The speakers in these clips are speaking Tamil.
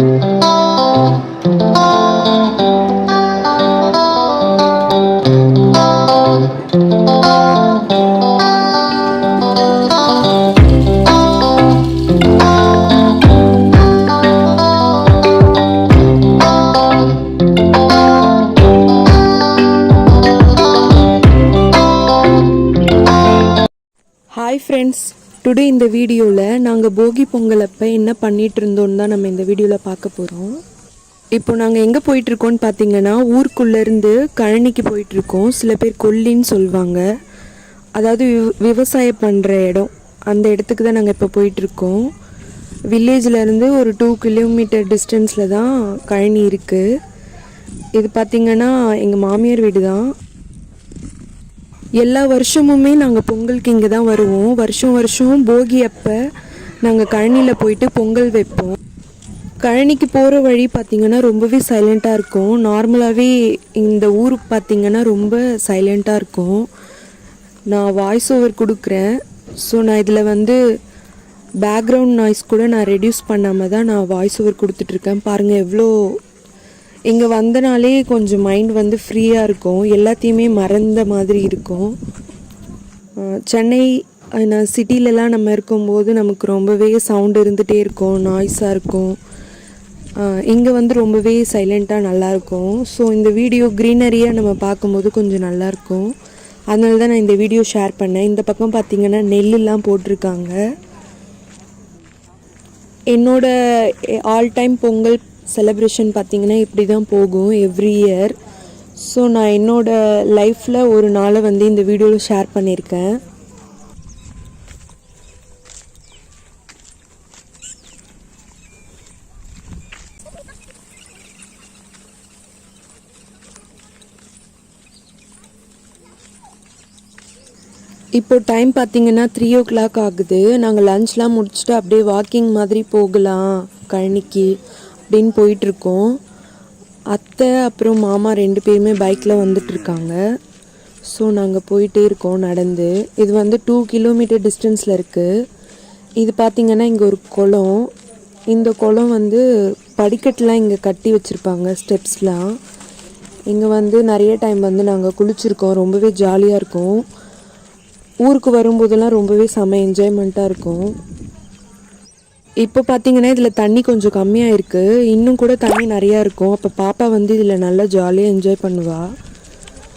Hi friends, டுடே இந்த வீடியோவில் நாங்கள் போகி பொங்கல் அப்போ என்ன பண்ணிகிட்டு இருந்தோம்னு தான் நம்ம இந்த வீடியோவில் பார்க்க போகிறோம் இப்போ நாங்கள் எங்கே போயிட்டுருக்கோம்னு பார்த்தீங்கன்னா ஊருக்குள்ளேருந்து கழனிக்கு போயிட்டுருக்கோம். சில பேர் கொல்லின்னு சொல்லுவாங்க அதாவது விவ- விவசாயம் பண்ணுற இடம். அந்த இடத்துக்கு தான் நாங்கள் இப்போ போயிட்டுருக்கோம். வில்லேஜ்லேருந்து ஒரு டூ கிலோமீட்டர் டிஸ்டன்ஸில் தான் கழனி இருக்குது இது பார்த்திங்கன்னா எங்கள் மாமியார் வீடு தான் எல்லா வருஷமுமே நாங்கள் பொங்கலுக்கு இங்கே தான் வருவோம். வருஷம் வருஷம் போகி அப்போ நாங்கள் கழனியில் போயிட்டு பொங்கல் வைப்போம். கழனிக்கு போகிற வழி பார்த்திங்கன்னா ரொம்பவே சைலண்ட்டாக இருக்கும். நார்மலாகவே இந்த ஊர் பார்த்திங்கன்னா ரொம்ப சைலண்ட்டாக இருக்கும். நான் வாய்ஸ் ஓவர் கொடுக்குறேன். ஸோ நான் இதில் வந்து பேக்ரவுண்ட் நாய்ஸ் கூட நான் ரெடியூஸ் பண்ணாமல் தான் நான் வாய்ஸ் ஓவர் கொடுத்துட்ருக்கேன் பாருங்கள் எவ்வளோ இங்கே வந்தனாலே கொஞ்சம் மைண்ட் வந்து ஃப்ரீயாக இருக்கும். எல்லாத்தையுமே மறந்த மாதிரி இருக்கும். சென்னை நான் சிட்டிலலாம் நம்ம இருக்கும்போது நமக்கு ரொம்பவே சவுண்ட் இருந்துகிட்டே இருக்கும். நாய்ஸாக இருக்கும். இங்கே வந்து ரொம்பவே சைலண்ட்டாக நல்லாயிருக்கும் ஸோ இந்த வீடியோ க்ரீனரியாக நம்ம பார்க்கும்போது கொஞ்சம் நல்லாயிருக்கும் அதனால தான் நான் இந்த வீடியோ ஷேர் பண்ணேன். இந்த பக்கம் பார்த்திங்கன்னா நெல்லுலாம் போட்டிருக்காங்க. என்னோட ஆல் டைம் பொங்கல் செலப்ரேஷன் பார்த்திங்கன்னா இப்படி தான் போகும் எவ்ரி இயர் ஸோ நான் என்னோடய லைஃப்பில் ஒரு நாளை வந்து இந்த வீடியோவில் ஷேர் பண்ணியிருக்கேன். இப்போ டைம் பார்த்தீங்கன்னா த்ரீ ஓ கிளாக் ஆகுது. நாங்கள் லஞ்ச்லாம் முடிச்சுட்டு அப்படியே வாக்கிங் மாதிரி போகலாம் கழனிக்கு. அப்படின்னு போயிட்டுருக்கோம். அத்தை அப்புறம் மாமா ரெண்டு பேருமே பைக்கில் வந்துட்டுருக்காங்க. ஸோ நாங்கள் போயிட்டே இருக்கோம் நடந்து. இது வந்து டூ கிலோமீட்டர் டிஸ்டன்ஸில் இருக்குது இது பார்த்திங்கன்னா இங்கே ஒரு குளம். இந்த குளம் வந்து படிக்கட்டெலாம் இங்கே கட்டி வச்சுருப்பாங்க ஸ்டெப்ஸ்லாம் இங்கே வந்து நிறைய டைம் வந்து நாங்கள் குளிச்சிருக்கோம். ரொம்பவே ஜாலியாக இருக்கும். ஊருக்கு வரும்போதெல்லாம் ரொம்பவே செம என்ஜாய்மெண்ட்டாக இருக்கும். இப்போ பார்த்தீங்கன்னா இதில் தண்ணி கொஞ்சம் கம்மியாக இருக்குது இன்னும் கூட தண்ணி நிறையா இருக்கும். அப்போ பாப்பா வந்து இதில் நல்லா ஜாலியாக என்ஜாய் பண்ணுவாள்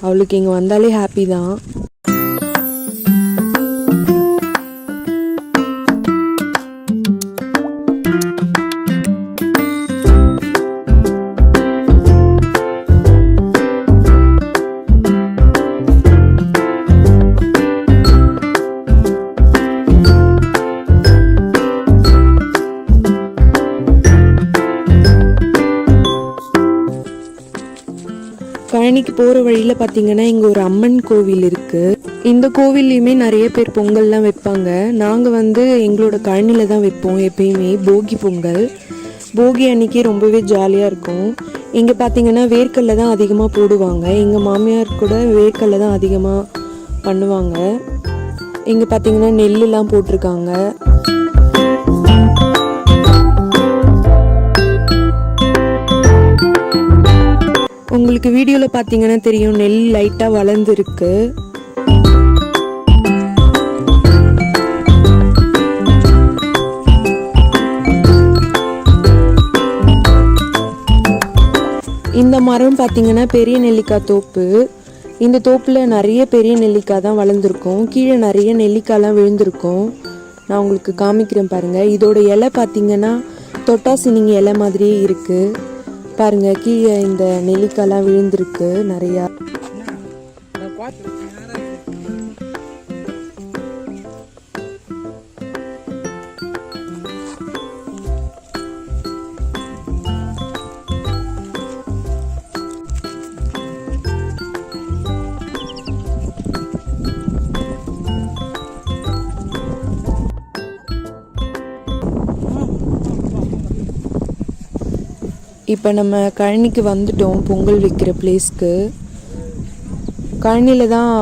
அவளுக்கு இங்கே வந்தாலே ஹாப்பி தான். தேனிக்கு போகிற வழியில் பார்த்தீங்கன்னா இங்கே ஒரு அம்மன் கோவில் இருக்குது இந்த கோவில்லையுமே நிறைய பேர் பொங்கல்லாம் வைப்பாங்க. நாங்கள் வந்து எங்களோட கழனியில் தான் வைப்போம் எப்பயுமே போகி பொங்கல். போகி அன்னைக்கு ரொம்பவே ஜாலியாக இருக்கும். இங்கே பார்த்தீங்கன்னா வேர்க்கல்ல தான் அதிகமாக போடுவாங்க. எங்கள் மாமியார் கூட வேர்க்கல்ல தான் அதிகமாக பண்ணுவாங்க. இங்கே பார்த்தீங்கன்னா நெல்லுலாம் போட்டிருக்காங்க. உங்களுக்கு வீடியோவில் பார்த்தீங்கன்னா தெரியும் நெல் லைட்டாக வளர்ந்துருக்கு. இந்த மரம் பார்த்தீங்கன்னா பெரிய நெல்லிக்காய் தோப்பு. இந்த தோப்பில் நிறைய பெரிய நெல்லிக்காய் தான் வளர்ந்துருக்கும். கீழே நிறைய நெல்லிக்காய்லாம் விழுந்திருக்கும். நான் உங்களுக்கு காமிக்கிறேன் பாருங்கள் இதோட இலை பார்த்தீங்கன்னா தொட்டாசினிங்க இலை மாதிரியே இருக்குது பாருங்க கீழே இந்த நெல்லிக்காய்லாம் விழுந்திருக்கு நிறையா. இப்போ நம்ம கழனிக்கு வந்துட்டோம் பொங்கல் வைக்கிற பிளேஸ்க்கு கழனியில் தான்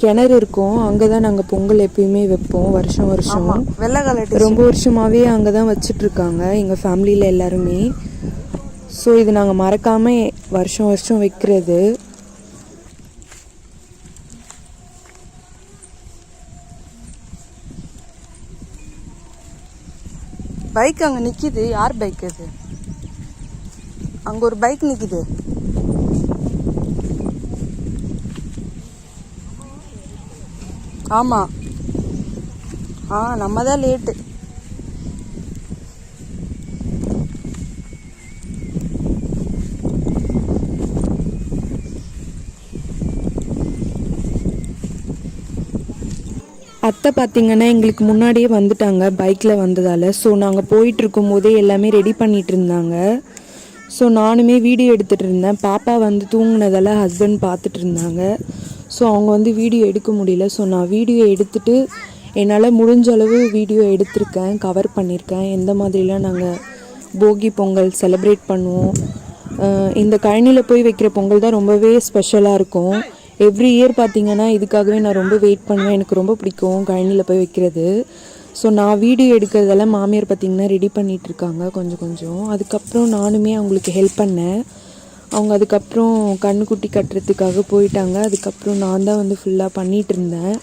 கிணறு இருக்கும். அங்கே தான் நாங்கள் பொங்கல் எப்பயுமே வைப்போம் வருஷம் வருஷம். ரொம்ப வருஷமாகவே அங்கே தான் வச்சிட்ருக்காங்க எங்கள் ஃபேமிலியில் எல்லாருமே. ஸோ இது நாங்கள் மறக்காமல் வருஷம் வருஷம் வைக்கிறது. பைக் அங்க நிக்குது. யார் பைக் அது? அங்க ஒரு பைக் நிக்குது. ஆமா. ஆ நம்ம தான் லேட்டு அத்தை பார்த்தீங்கன்னா எங்களுக்கு முன்னாடியே வந்துட்டாங்க பைக்கில் வந்ததால். ஸோ நாங்கள் போயிட்டுருக்கும் போதே எல்லாமே ரெடி பண்ணிகிட்டு இருந்தாங்க. ஸோ நானுமே வீடியோ எடுத்துகிட்டு இருந்தேன். பாப்பா வந்து தூங்குனதால ஹஸ்பண்ட் பார்த்துட்டு இருந்தாங்க. ஸோ அவங்க வந்து வீடியோ எடுக்க முடியல. ஸோ நான் வீடியோ எடுத்துட்டு என்னால் முடிஞ்ச அளவு வீடியோ எடுத்திருக்கேன் கவர் பண்ணியிருக்கேன் எந்த மாதிரிலாம் நாங்கள் போகி பொங்கல் செலிப்ரேட் பண்ணுவோம். இந்த கழனியில் போய் வைக்கிற பொங்கல் தான் ரொம்பவே ஸ்பெஷலாக இருக்கும். எவ்ரி இயர் பார்த்திங்கன்னா இதுக்காகவே நான் ரொம்ப வெயிட் பண்ணுவேன். எனக்கு ரொம்ப பிடிக்கும் கழனியில் போய் வைக்கிறது. ஸோ நான் வீடியோ எடுக்கிறதெல்லாம் மாமியார் பார்த்தீங்கன்னா ரெடி பண்ணிகிட்ருக்காங்க இருக்காங்க கொஞ்சம் கொஞ்சம். அதுக்கப்புறம் நானுமே அவங்களுக்கு ஹெல்ப் பண்ணேன். அவங்க அதுக்கப்புறம் கண்ணுக்குட்டி கட்டுறதுக்காக போயிட்டாங்க. அதுக்கப்புறம் நான் தான் வந்து ஃபுல்லாக பண்ணிகிட்டு இருந்தேன்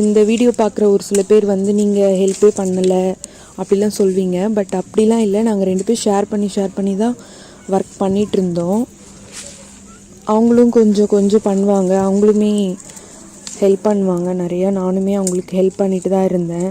இந்த வீடியோ பார்க்குற ஒரு சில பேர் வந்து நீங்கள் ஹெல்ப்பே பண்ணலை அப்படிலாம் சொல்வீங்க. பட் அப்படிலாம் இல்லை. நாங்கள் ரெண்டு பேர் ஷேர் பண்ணி ஷேர் பண்ணி தான் ஒர்க் பண்ணிகிட்டு இருந்தோம் அவங்களும் கொஞ்சம் கொஞ்சம் பண்ணுவாங்க. அவங்களுமே ஹெல்ப் பண்ணுவாங்க நிறையா. நானுமே அவங்களுக்கு ஹெல்ப் பண்ணிட்டு தான் இருந்தேன்.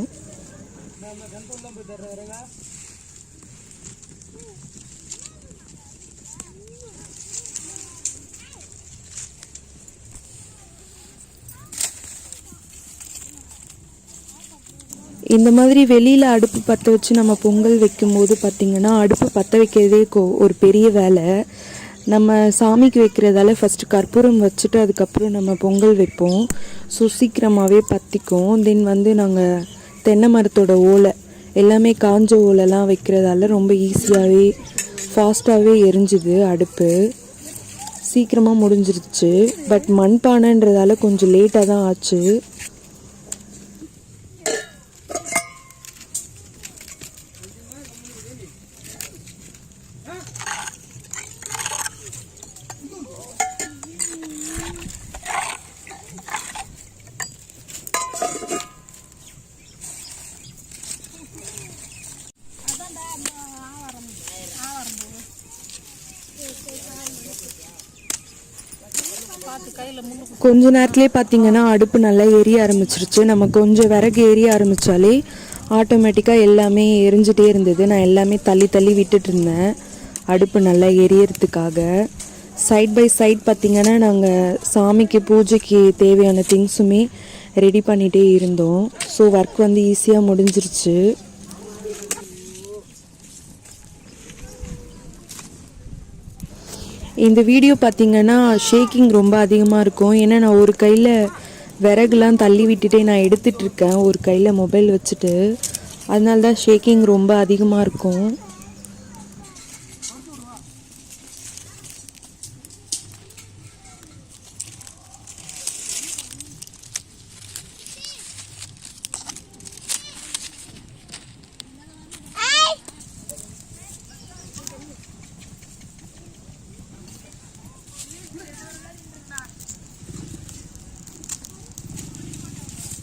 இந்த மாதிரி வெளியில் அடுப்பு பற்ற வச்சு நம்ம பொங்கல் வைக்கும்போது பார்த்திங்கன்னா அடுப்பு பற்ற வைக்கிறதே கோ ஒரு பெரிய வேலை. நம்ம சாமிக்கு வைக்கிறதால ஃபஸ்ட்டு கற்பூரம் வச்சுட்டு அதுக்கப்புறம் நம்ம பொங்கல் வைப்போம். ஸோ சீக்கிரமாகவே பற்றிக்கும் தென் வந்து நாங்கள் தென்னை மரத்தோட ஓலை எல்லாமே காஞ்ச ஓலைலாம் வைக்கிறதால ரொம்ப ஈஸியாகவே ஃபாஸ்ட்டாகவே எரிஞ்சுது அடுப்பு. சீக்கிரமாக முடிஞ்சிருச்சு. பட் மண்பானைன்றதால கொஞ்சம் லேட்டாக தான் ஆச்சு. கொஞ்ச நேரத்துலேயே பார்த்தீங்கன்னா அடுப்பு நல்லா எரிய ஆரம்பிச்சிருச்சு. நம்ம கொஞ்சம் விறகு எரிய ஆரம்பித்தாலே ஆட்டோமேட்டிக்காக எல்லாமே எரிஞ்சிட்டே இருந்தது. நான் எல்லாமே தள்ளி தள்ளி விட்டுட்டு இருந்தேன். அடுப்பு நல்லா எரியறதுக்காக. சைட் பை சைட் பார்த்திங்கன்னா நாங்கள் சாமிக்கு பூஜைக்கு தேவையான திங்ஸுமே ரெடி பண்ணிகிட்டே இருந்தோம். ஸோ ஒர்க் வந்து ஈஸியாக முடிஞ்சிருச்சு. இந்த வீடியோ பார்த்தீங்கன்னா ஷேக்கிங் ரொம்ப அதிகமாக இருக்கும். ஏன்னா நான் ஒரு கையில் விறகுலாம் தள்ளி விட்டுட்டே நான் எடுத்துகிட்ருக்கேன் ஒரு கையில் மொபைல் வச்சுட்டு. அதனால தான் ஷேக்கிங் ரொம்ப அதிகமாக இருக்கும்.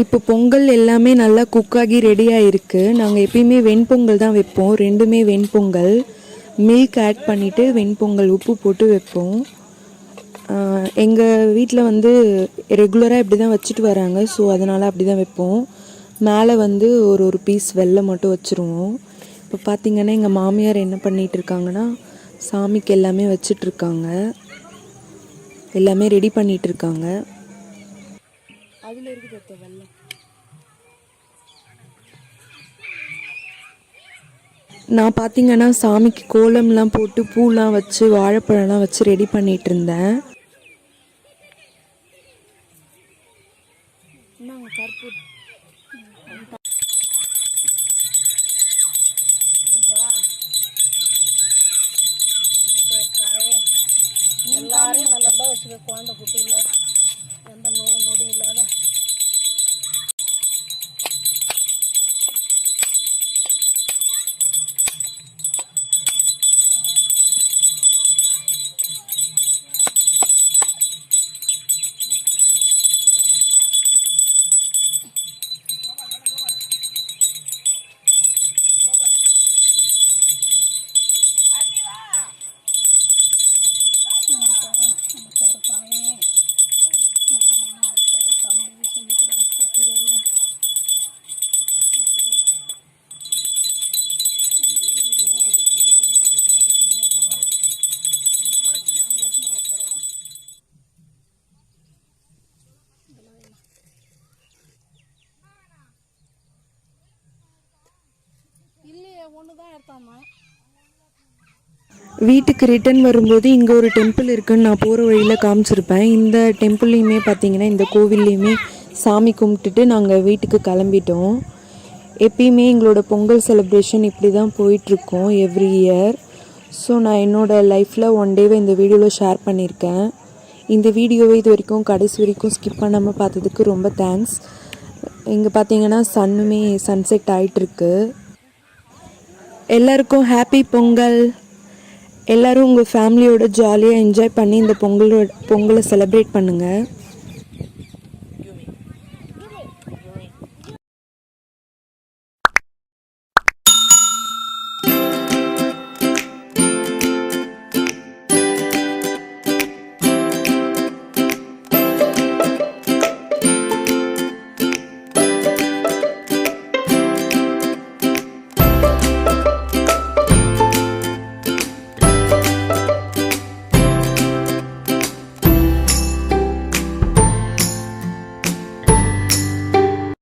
இப்போ பொங்கல் எல்லாமே நல்லா குக் ஆகி இருக்குது நாங்கள் எப்பயுமே வெண்பொங்கல் தான் வைப்போம். ரெண்டுமே வெண்பொங்கல். மில்க் ஆட் பண்ணிவிட்டு வெண்பொங்கல் உப்பு போட்டு வைப்போம். எங்கள் வீட்டில் வந்து ரெகுலராக இப்படி தான் வச்சுட்டு வராங்க. ஸோ அதனால் அப்படி தான் வைப்போம். மேலே வந்து ஒரு ஒரு பீஸ் வெள்ளை மட்டும் வச்சுருவோம். இப்போ பார்த்திங்கன்னா எங்கள் மாமியார் என்ன பண்ணிகிட்டு இருக்காங்கன்னா சாமிக்கு எல்லாமே வச்சிட்ருக்காங்க எல்லாமே ரெடி பண்ணிகிட்ருக்காங்க இருக்காங்க. அதில் இருக்குது வெள்ளம் நான் பார்த்தீங்கன்னா சாமிக்கு கோலம்லாம் போட்டு பூலாம் வச்சு வாழைப்பழம்லாம் வச்சு ரெடி பண்ணிகிட்டு இருந்தேன். ஒன்று தான் எடுத்தாமா வீட்டுக்கு ரிட்டர்ன் வரும்போது இங்கே ஒரு டெம்பிள் இருக்குன்னு நான் போகிற வழியில் காமிச்சிருப்பேன். இந்த டெம்பிள்லேயுமே பார்த்தீங்கன்னா இந்த கோவில்லையுமே சாமி கும்பிட்டுட்டு நாங்கள் வீட்டுக்கு கிளம்பிட்டோம். எப்பயுமே எங்களோட பொங்கல் செலிப்ரேஷன் இப்படி தான் போயிட்டுருக்கோம் எவ்ரி இயர் ஸோ நான் என்னோடய லைஃப்பில் ஒன் டேவை இந்த வீடியோவில் ஷேர் பண்ணியிருக்கேன். இந்த வீடியோவை இது வரைக்கும் கடைசி வரைக்கும் ஸ்கிப் பண்ணாமல் பார்த்ததுக்கு ரொம்ப தேங்க்ஸ் இங்கே பார்த்தீங்கன்னா சன்னுமே சன்செட் ஆகிட்டுருக்கு எல்லாருக்கும் ஹாப்பி பொங்கல். எல்லோரும் உங்கள் ஃபேமிலியோட ஜாலியாக என்ஜாய் பண்ணி இந்த பொங்கலோட பொங்கலை செலிப்ரேட் பண்ணுங்கள்